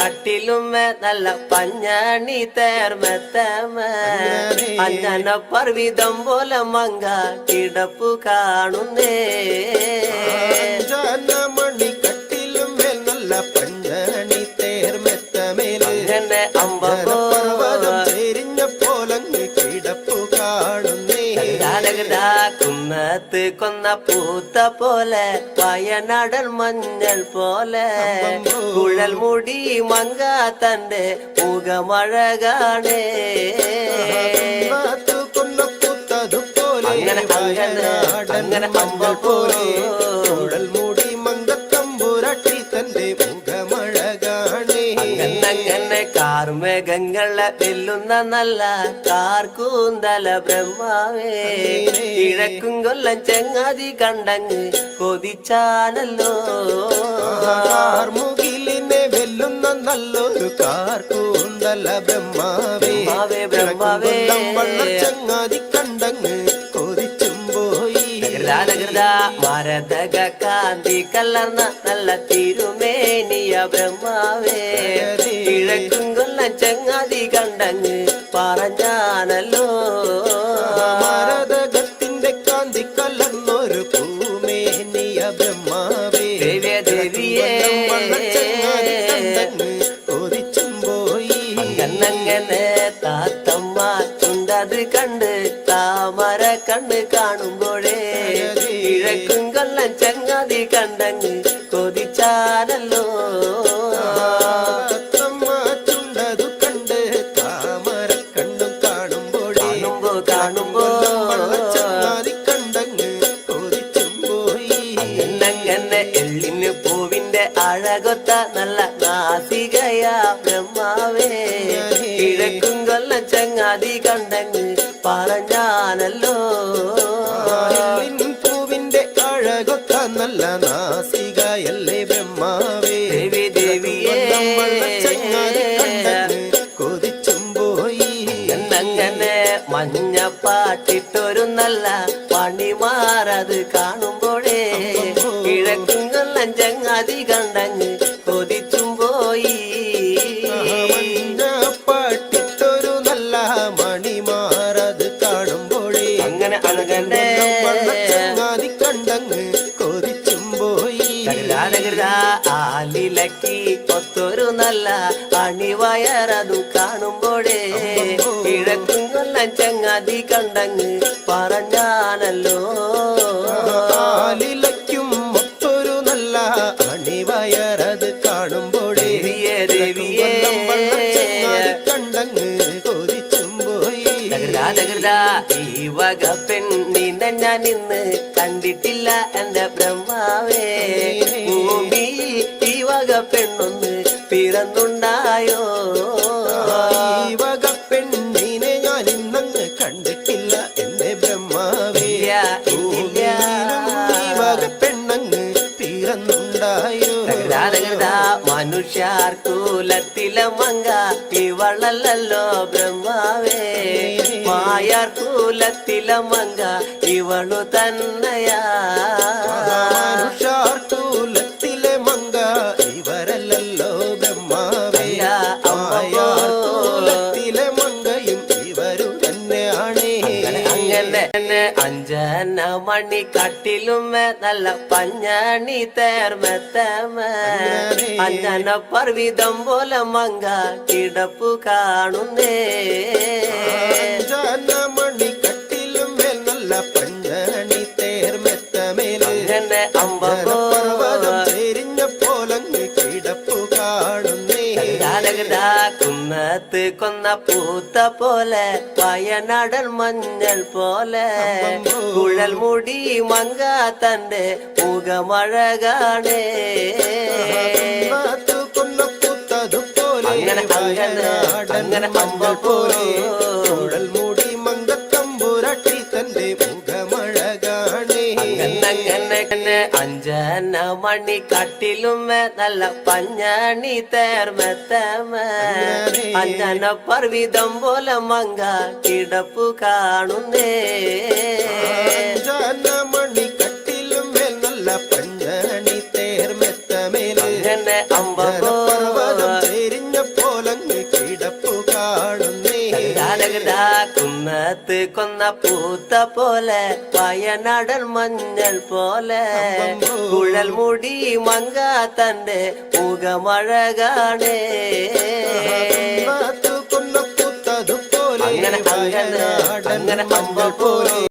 കട്ടിലുമേ നല്ല പഞ്ഞാണി തേർമെത്തമേ അഞ്ഞന പർവിതം പോലെ മങ്ക കിടപ്പു കാണുന്നേ മണി കട്ടിലും മേൽ നല്ല പഞ്ചണി തേർമെത്തമേൽ അങ്ങനെ പർവ്വതം അമ്പോ ചെരിഞ്ഞ പോലങ്ങ് കിടപ്പു കാണുന്നേ ഗാനഗദാ കൊന്ന പൂത്ത പോലെ വയനാടൻ മഞ്ഞൾ പോലെ. കുഴൽ മുടി മങ്ക തന്റെ മുഖമഴകാണേ. അങ്ങനെ, അങ്ങനെ, അങ്ങനെ അമ്പ പോലെ. കാർമേഘങ്ങളെ വെല്ലുന്ന നല്ല കാർക്കൂന്തല ബ്രഹ്മാവേ. കിഴക്കും കൊല്ലം ചെങ്ങാതി കണ്ടങ്ങ് കൊതിച്ചാനല്ലോ മുകിലിനെ വെല്ലുന്ന നല്ലൊരു കാർക്കൂന്തല ബ്രഹ്മാവേ. ബ്രഹ്മാവേ, ചെങ്ങാതി കണ്ടങ്ങ് പോയി ഗൃതാ മരതക കാന്തി കലർന്ന നല്ല തിരുമേനിയ ബ്രഹ്മാവേ. കിഴക്കും കൊല്ലം ചങ്ങാതി കണ്ടങ്ങ് പറഞ്ഞാനല്ലോ മരതകത്തിന്റെ കാന്തി കലർന്നൊരു പൂമേനിയ ബ്രഹ്മാവേ. ദേവിയേ, ദേവിയേ. കണ്ണങ്ങനെ താത്തമ്മ ചുണ്ടത് കണ്ട് താമര കണ്ണ് കാണുമ്പോഴേ അങ്ങനെ എള്ളിന് പൂവിന്റെ അഴകൊത്ത നല്ല നാസികയാ ബ്രഹ്മാവേ. കിഴക്കും കൊല്ലം ചങ്ങാതി കണ്ടങ്ങ് പറഞ്ഞാനല്ലോ നാസികയല്ലേ ബ്രഹ്മാവേ? ദേവി ദേവിയേ. കൊതിച്ചും പോയി. എന്നങ്ങനെ മഞ്ഞപ്പാട്ടിട്ടൊരു നല്ല പണിമാറത് കാണുമ്പോഴേ. കിഴക്കും കൊല്ലം ചങ്ങാതി കണ്ടങ്ങ് കൊതിച്ചും പോയി. ആലിലക്കി ഒത്തൊരു നല്ല അണിവയറതു കാണുമ്പോഴേ. കിഴക്കും കൊല്ലം ചങ്ങാതി കണ്ടങ്ങ് പറഞ്ഞാനല്ലോ ആലിലയ്ക്കും മൊത്തൊരു നല്ല അണിവയറത് കാണുമ്പോഴേ. ദേവിയെ കണ്ടങ്ങ് കൊതിച്ചും പോയി. തകൃതാ വക പെണ്ണിനെ ഞാൻ ഇന്ന് കണ്ടിട്ടില്ല എന്റെ ബ്രഹ്മാവേ. ഭൂമിയിൽ ഈ വക പെണ്ണൊന്ന് പിറന്നുണ്ടായോ? ഈ വക പെണ്ണിനെ ഞാൻ ഇന്നങ്ങ് കണ്ടിട്ടില്ല എന്റെ ബ്രഹ്മാവേ. വക പെണ്ണങ്ങ് പിറന്നുണ്ടായോ? മനുഷ്യാർ കൂലത്തിലെ മങ്ക ഇവളല്ലോ ബ്രഹ്മാവേ. മായാർ കൂലത്തിലമങ്ക ഇവളു തന്നെയാ. நின்னு அஞ்சன மணி கட்டிலும் நல்ல பஞ்சாணி தேர் மெத்தம. அஞ்சன. பர்விதம் போல மங்கா கிடப்பு காணுந்தே കുന്നത്ത് കൊന്ന പൂത്ത പോലെ വയനാടൻ മഞ്ഞൾ പോലെ. കുഴൽ മുടി മങ്ക തന്റെ മുഖമഴകാണേ. അങ്ങനെ, അങ്ങനെ, അങ്ങനെ മഞ്ഞൾ പോലെ. மணி கட்டிலும் நல்ல பஞ்சாணி தேர் மெத்தம பஞ்சன பர்விதம் போல மங்கா கிடப்பு காணுந்தே. மணி கட்டிலும் நல்ல பஞ்சாணி தேர் மெத்தமேல அம்போ தெரிஞ்ச போலங்கு கிடப்பு காணுந்தே. കുന്നത്ത് കൊന്ന പൂത്ത പോലെ വയനാടൻ മഞ്ഞൾ പോലെ. കുഴൽ മുടി മങ്ക തന്റെ മുഖമഴകാണേ. അങ്ങനെ അങ്ങനെ അങ്ങനെ അമ്പ പോലെ.